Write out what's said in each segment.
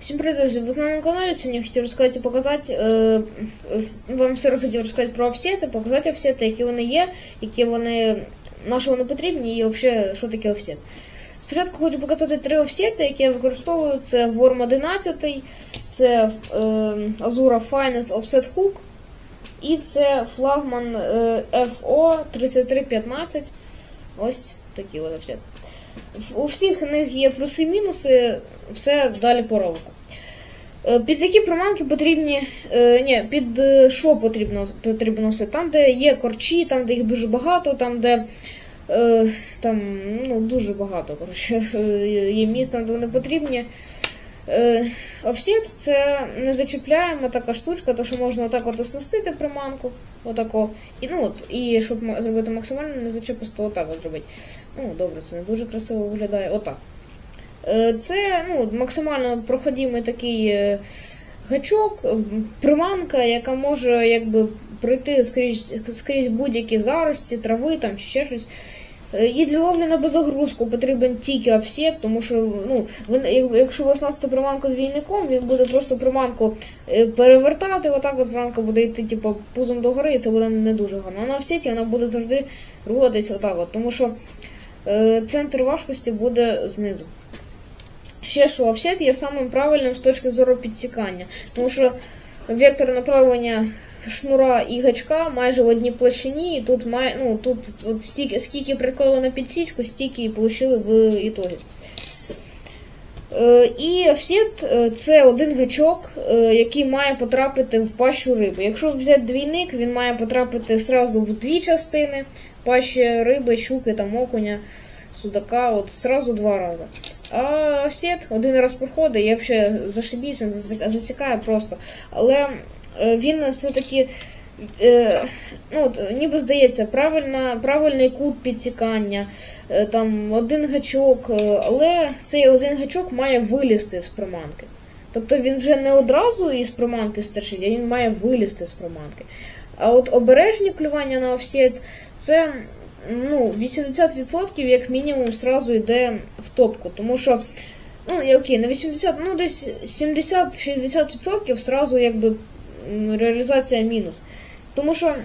Всем привет, друзья! Вы на моем канале. Сегодня я хотів розказати і показати, е, вам все хотів розказати про офсети, показати офсети, які вони є, які вони, на що вони потрібні і взагалі, що таке офсет. Спочатку хочу показати три офсети, які я використовую. Це Worm 11, це е, Azura Finance Offset Hook і це флагман е, FO 3315. Ось такі от офсети. У всіх них є плюси і мінуси, все далі по ролику. Е, Під які приманки потрібні. е, Ні, під е, що потрібно потрібно все? Там, де є корчі, там, де їх дуже багато, там, де там, ну, дуже багато коротше, є місць, там, де вони потрібні. Офсет це не зачіпляємо така штучка, то що можна отак от оснастити приманку. Отако. І, ну, от, і щоб зробити максимально не зачеписто, отак от зробити. Ну, добре, це не дуже красиво виглядає. Отак. Е, Це ну, максимально проходимий такий е, гачок, е, приманка, яка може якби пройти скрізь, скрізь будь-які зарості, трави там, чи ще щось. І для ловлі на безагрузку потрібен тільки офсет, тому що ну, якщо ви оснастите приманку двійником, він буде просто приманку перевертати, отак от приманка буде йти типу, пузом догори, і це буде не дуже гарно. А на офсеті вона буде завжди рухатися отак, от, тому що центр важкості буде знизу. Ще що офсет є самим правильним з точки зору підсікання, тому що вектор направлення шнура і гачка майже в одній площині, і тут має, ну, тут от стільки, скільки приколили на підсічку, стільки і получили в ітогі. Е, І офсет е, це один гачок, е, який має потрапити в пащу риби. Якщо взяти двійник, він має потрапити сразу в дві частини пащі риби, щуки, там, окуня, судака, от сразу два рази. А офсет один раз проходить, і взагалі зашибісь, він просто. Але е, він все-таки. Е, ну, ніби здається, правильна, правильний кут підсікання, е, там один гачок, але цей один гачок має вилізти з приманки. Тобто він вже не одразу із приманки стерчить, а він має вилізти з приманки. А от обережні клювання на офсет це ну, 80% як мінімум сразу йде в топку. Тому що, ну, я окей, на 80, ну десь 70-60% сразу якби реалізація мінус. Тому що,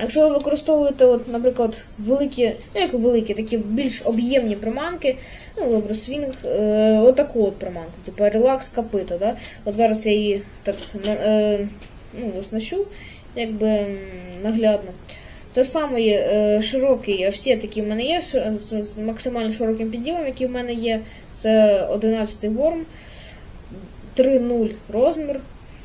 якщо ви використовуєте, от, наприклад, великі, ну як великі, такі більш об'ємні приманки, ну, добре, свінг, е, отаку от приманку, типу релакс капита, да? От зараз я її так е, ну, оснащу, якби наглядно. Це самий е, широкий офсет, який в мене є, ш- з, з максимально широким підділом, який в мене є. Це 11 ворм, 3.0 розмір.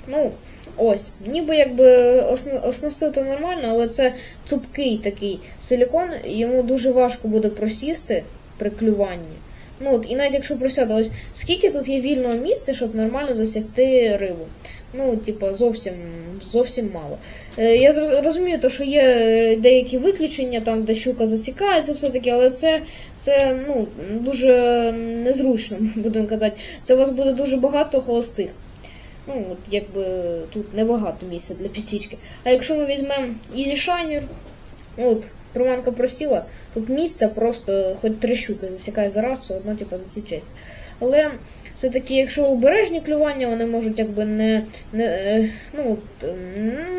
Ну, ось. Ніби якби оснастити нормально, але це цупкий такий силікон, йому дуже важко буде просісти при клюванні. Ну от, і навіть якщо присяде, ось скільки тут є вільного місця, щоб нормально засягти рибу. Ну, типа, зовсім зовсім мало. Е, Я розумію, то, що є е, деякі виключення, там, де щука засікається, все таки, але це, це ну, дуже незручно, будемо казати. Це у вас буде дуже багато холостих. Ну, от якби тут небагато місця для підсічки. А якщо ми візьмемо Easy Shiner, от, приманка просіла, тут місця просто хоч три щуки засікає за раз, все одно типу, засічається. Але все-таки, якщо обережні клювання, вони можуть якби не, не, е, ну,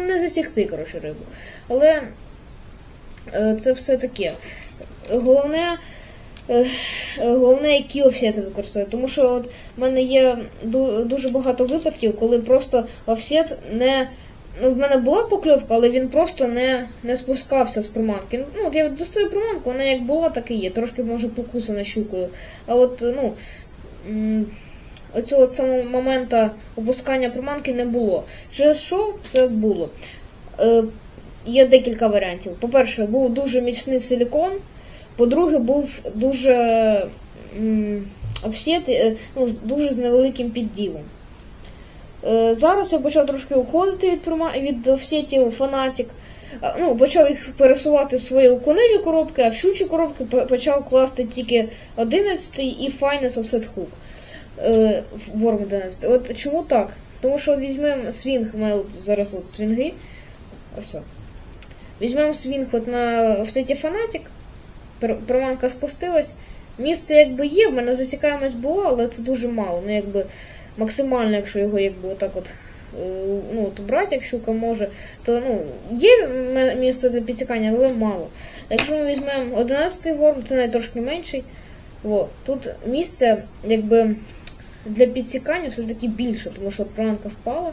не засікти коротше, рибу. Але е, це все таке. Головне, е, головне, які офсети використовувати. Тому що от в мене є дуже багато випадків, коли просто офсет не. Ну, в мене була покльовка, але він просто не, не спускався з приманки. Ну, от я достаю приманку, вона як була, так і є. Трошки може покусана щукою. А от, ну, оцього самого моменту опускання приманки не було. Через що це було? Е, є декілька варіантів. По-перше, був дуже міцний силікон. По-друге, був дуже офсет, е, ну, дуже з невеликим підділом. Е, Зараз я почав трошки уходити від, від офсетів фанатік. Е, Ну, почав їх пересувати в свої окуневі коробки, а в щучі коробки почав класти тільки 11 і Finest Offset Hook. Е, в Worm 11. От чому так? Тому що візьмемо свінг, мене зараз от свінги. Ось. Візьмемо свінг от на офсеті Fanatic, пр- приманка спустилась, місце якби є, в мене засікаємось було, але це дуже мало. Ну, якби максимально, якщо його якби отак от. е, Ну, то брати, як щука може, то ну, є місце для підсікання, але мало. Якщо ми візьмемо 11 ворм, це навіть трошки менший. Во, тут місце якби для підсікання все-таки більше, тому що приманка впала.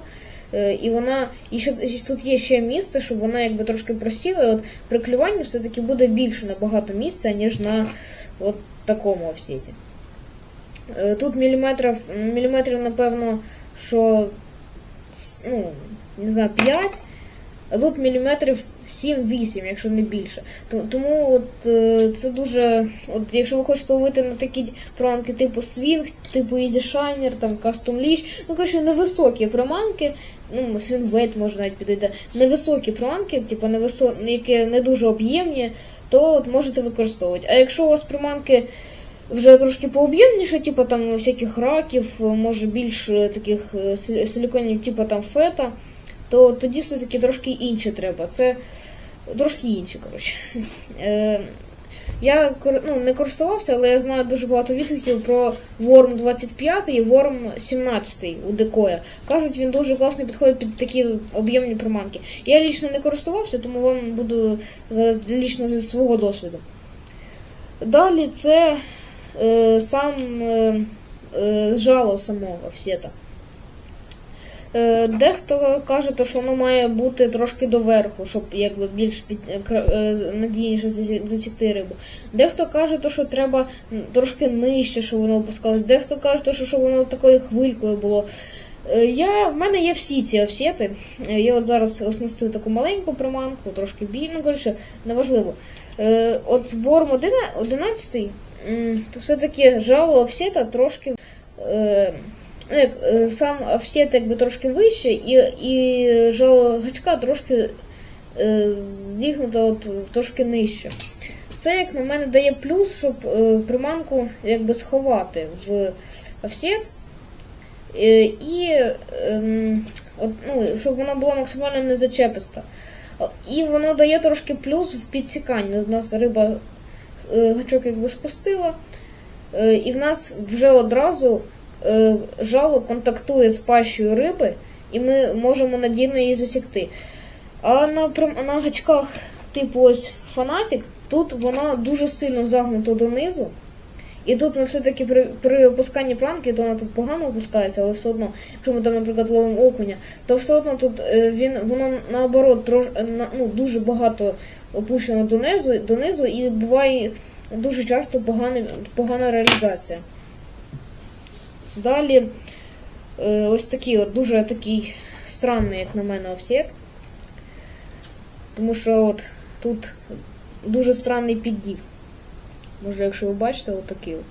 е, І вона, і ще тут є ще місце, щоб вона якби трошки просіла. І от при клюванні все-таки буде більше набагато місця, ніж на от такому офсеті. Е, Тут міліметрів, міліметрів, напевно, що ну, не знаю, 5, а тут міліметрів 7-8, якщо не більше. То- Тому от, е, це дуже. От, якщо ви хочете ловити на такі приманки типу Swing, типу Easy Shiner, там Custom Leash, ну коротше, невисокі приманки, ну, Weight може навіть підійде, невисокі приманки, типу невисо... які не дуже об'ємні, то от можете використовувати. А якщо у вас приманки вже трошки пооб'ємніше, типу там всяких раків, може більш е, таких е, силіконів, типу там фета, то тоді все-таки трошки інше треба. Це трошки інше, коротше. Е, я ну, не користувався, але я знаю дуже багато відгуків про Worm 25 і Worm 17 у Декоя. Кажуть, він дуже класно підходить під такі об'ємні приманки. Я лічно не користувався, тому вам буду лічно зі свого досвіду. Далі це е, сам е, жало самого всета. Е, Дехто каже, що воно має бути трошки доверху, щоб якби більш під, надійніше засі- засікти рибу. Дехто каже, що треба трошки нижче, щоб воно опускалось. Дехто каже, що щоб воно такою хвилькою було. Я, в мене є всі ці офсети. Я от зараз оснастив таку маленьку приманку, трошки біль, ну коротше, неважливо. От Worm 11, м, то все-таки жало офсета трошки. Е, е, сам офсет якби трошки вище, і, і жало гачка трошки е, зігнуто от, трошки нижче. Це, як на мене, дає плюс, щоб е, приманку якби сховати в офсет. Е, і ем, от, ну, щоб вона була максимально незачеписта. І воно дає трошки плюс в підсіканні. У нас риба е, гачок якби спустила, е, і в нас вже одразу е, жало контактує з пащою риби, і ми можемо надійно її засікти. А на, на гачках, типу ось фанатик, тут вона дуже сильно загнута донизу. І тут ми все-таки при, при опусканні планки, то вона тут погано опускається, але все одно, якщо ми там, наприклад, ловимо окуня, то все одно тут е, він, воно наоборот трош, е, на, ну, дуже багато опущено донизу, донизу і буває дуже часто погана, погана реалізація. Далі е, ось такий от дуже такий странний, як на мене, офсет. Тому що от тут дуже странний піддів. Може, якщо ви бачите, отакий от.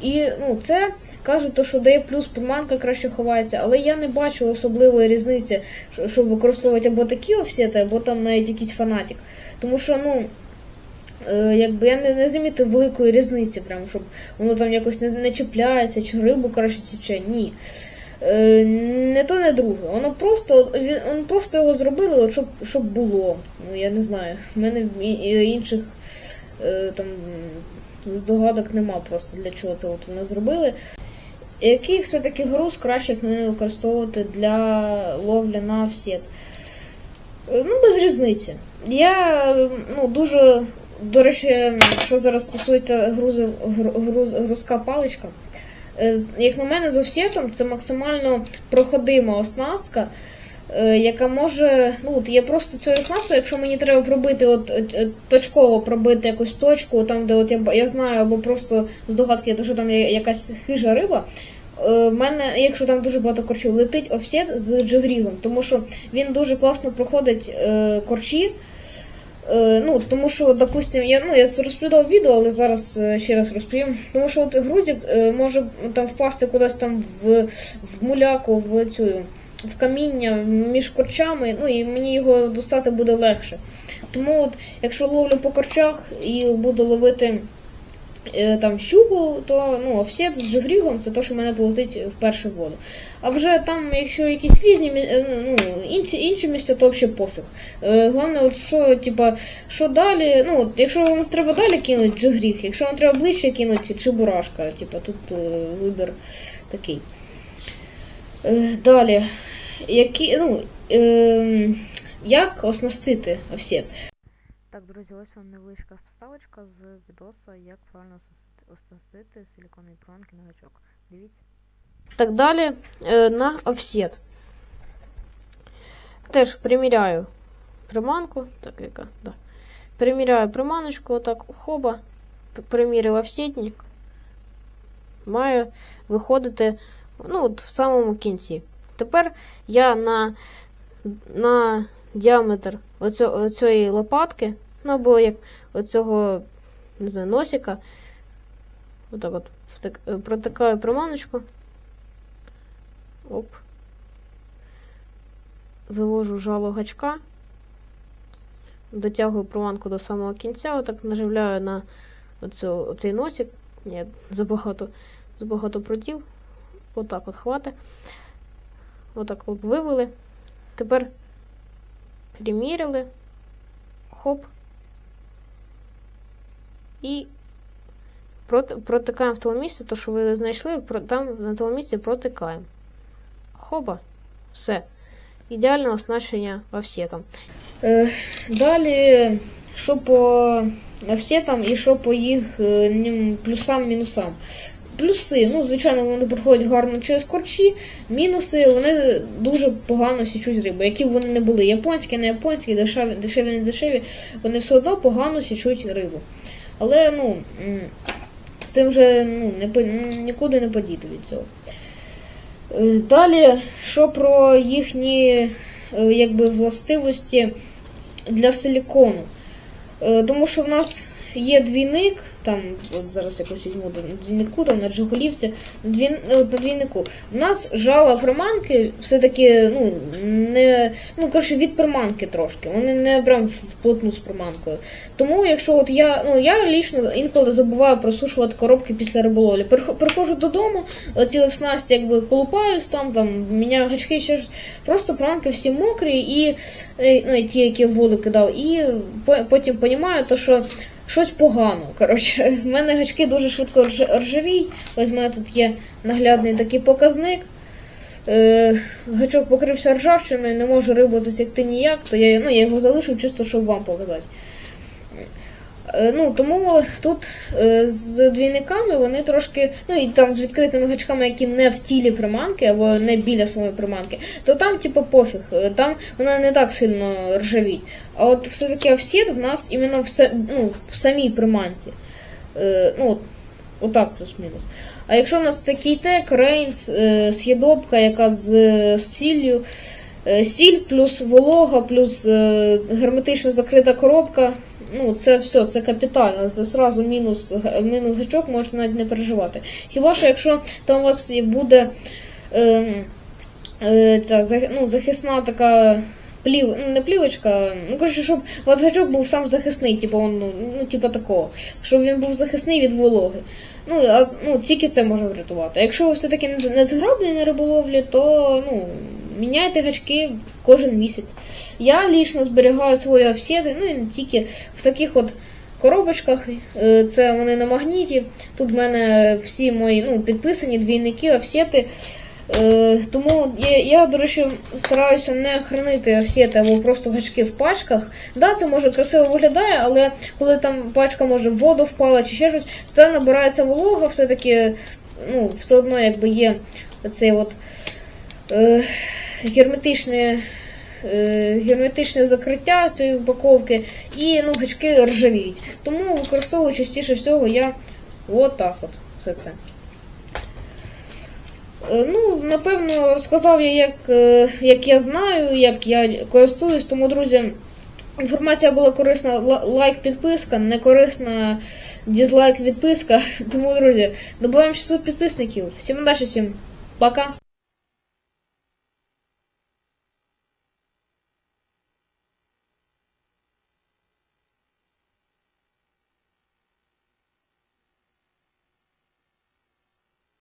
І ну, це кажуть, то, що дає плюс приманка краще ховається, але я не бачу особливої різниці, щоб використовувати або такі офсети, або там навіть якийсь фанатик. Тому що, ну, е, якби я не, не замітив великої різниці, прям, щоб воно там якось не, не чіпляється, чи рибу краще січе. Ні. Е, не то, не друге. Воно просто, він, він просто його зробили, от, щоб, щоб було. Ну, я не знаю. В мене і інших е, там здогадок нема просто для чого це от вони зробили. Який все-таки груз краще мене використовувати для ловлі на офсет? Е, Ну, без різниці. Я е, ну, дуже, до речі, що зараз стосується грузи, груз, грузка паличка. Е, Як на мене, з офсетом це максимально проходима оснастка, е, яка може. Ну, от я просто цю оснастку, якщо мені треба пробити, от, от, точково пробити якусь точку, там, де от я, я знаю, або просто здогадки, що там є якась хижа риба. е, В мене, якщо там дуже багато корчів, летить офсет з джигрігом, тому що він дуже класно проходить е, корчі. Е, ну, тому що, допустим, я, ну, я розповідав відео, але зараз е, ще раз розповім. Тому що от грузик е, може там впасти кудись там в, в муляку, в цю в каміння між корчами, ну і мені його достати буде легше. Тому, от, якщо ловлю по корчах і буду ловити е, там щуку, то ну, офсет з джигрігом це те, що в мене полетить в першу воду. А вже там, якщо якісь різні е, ну, інші, інші місця, то взагалі пофіг. Е, головне, от що, типа, що далі, ну, от, якщо вам треба далі кинути джигріг, якщо вам треба ближче кинути чебурашка, типа, тут е, вибір такий. Е, далі. Які, ну, е, як оснастити офсет? Так, друзі, ось вам невеличка вставочка з відоса, як правильно освістити силіконові проманки на гачок. Дивіться. Так далі е, на офсет. Теж приміряю приманку. Так, яка, да. Приміряю приманочку, отак, хоба, п- приміряю офсетник. Має виходити ну, от в самому кінці. Тепер я на, на діаметр оцьо, оцієї лопатки, ну або як оцього не знаю, носика, отак от втик, е, протикаю приманочку. Оп. Вивожу жало гачка. Дотягую приманку до самого кінця, отак наживляю на оцю, оцей носик. Ні, забагато, забагато прутів. Отак от хвати. Отак от вивели. Тепер приміряли. Хоп. І протикаємо в тому місці, то, що ви знайшли, там на тому місці протикаємо. Хоба. Все. Ідеальне оснащення офсетом. Е, далі, що по офсетам і що по їх е, плюсам-мінусам. Плюси, ну, звичайно, вони проходять гарно через корчі. Мінуси, вони дуже погано січуть рибу. Які б вони не були, японські, не японські, дешеві, дешеві, не дешеві, вони все одно погано січуть рибу. Але, ну, з цим вже ну, не, нікуди не подіти від цього. Е, Далі, що про їхні е, якби, властивості для силікону. Е, Тому що в нас є двійник, там, от зараз якось візьму двійнику, там на Джигулівці, двін, е, на двійнику. В нас жала приманки все-таки, ну, не, ну, коротше, від приманки трошки. Вони не прям вплотну з приманкою. Тому, якщо от я, ну, я лічно інколи забуваю просушувати коробки після риболовлі. Приходжу додому, от снасті якби колупаюсь там, там, міняю гачки, ще ж. Просто приманки всі мокрі, і е, ну, і ті, які в воду кидав, і потім розумію, то, що щось погано. Коротше, в мене гачки дуже швидко рж- ржавіють. Ось в мене тут є наглядний такий показник. Е, гачок покрився ржавчиною, не можу рибу засікти ніяк, то я, ну, я його залишив чисто, щоб вам показати. Е, Ну, тому тут е, з двійниками вони трошки, ну і там з відкритими гачками, які не в тілі приманки або не біля самої приманки, то там, типу, пофіг, е, там вона не так сильно ржавіть. А от все-таки офсет в нас іменно в, ну, в самій приманці. Ну, отак плюс-мінус. А якщо в нас це кейтек, рейнс, с'єдобка, яка з, сіллю, сіль плюс волога, плюс герметично закрита коробка. Ну, це все, це капітально. Це зразу мінус, мінус гачок, можете навіть не переживати. Хіба що якщо там у вас буде е, е, ця ну, захисна така плів, ну, не плівочка, ну коротше, щоб у вас гачок був сам захисний, типу, он, ну, ну, типу такого. Щоб він був захисний від вологи. Ну, а, ну, тільки це може врятувати. Якщо ви все-таки не зграблені на риболовлі, то ну, міняйте гачки кожен місяць. Я лічно зберігаю свої офсети, ну і не тільки в таких от коробочках. Е, Це вони на магніті. Тут в мене всі мої ну, підписані двійники, офсети. Е, тому я, я, до речі, стараюся не хранити офсети або просто гачки в пачках. Да, це може красиво виглядає, але коли там пачка може в воду впала чи ще щось, то там набирається волога, все-таки ну, все одно якби є цей от е, герметичне, е, герметичне закриття цієї упаковки, і ну, гачки ржавіють. Тому використовую частіше всього я отак от все це. Е, Ну, напевно, розказав я, як, е, як я знаю, як я користуюсь, тому, друзі, інформація була корисна, лайк, підписка, не корисна дізлайк, відписка. Тому, друзі, добуваємо 600 підписників. Всім удачі, всім пока!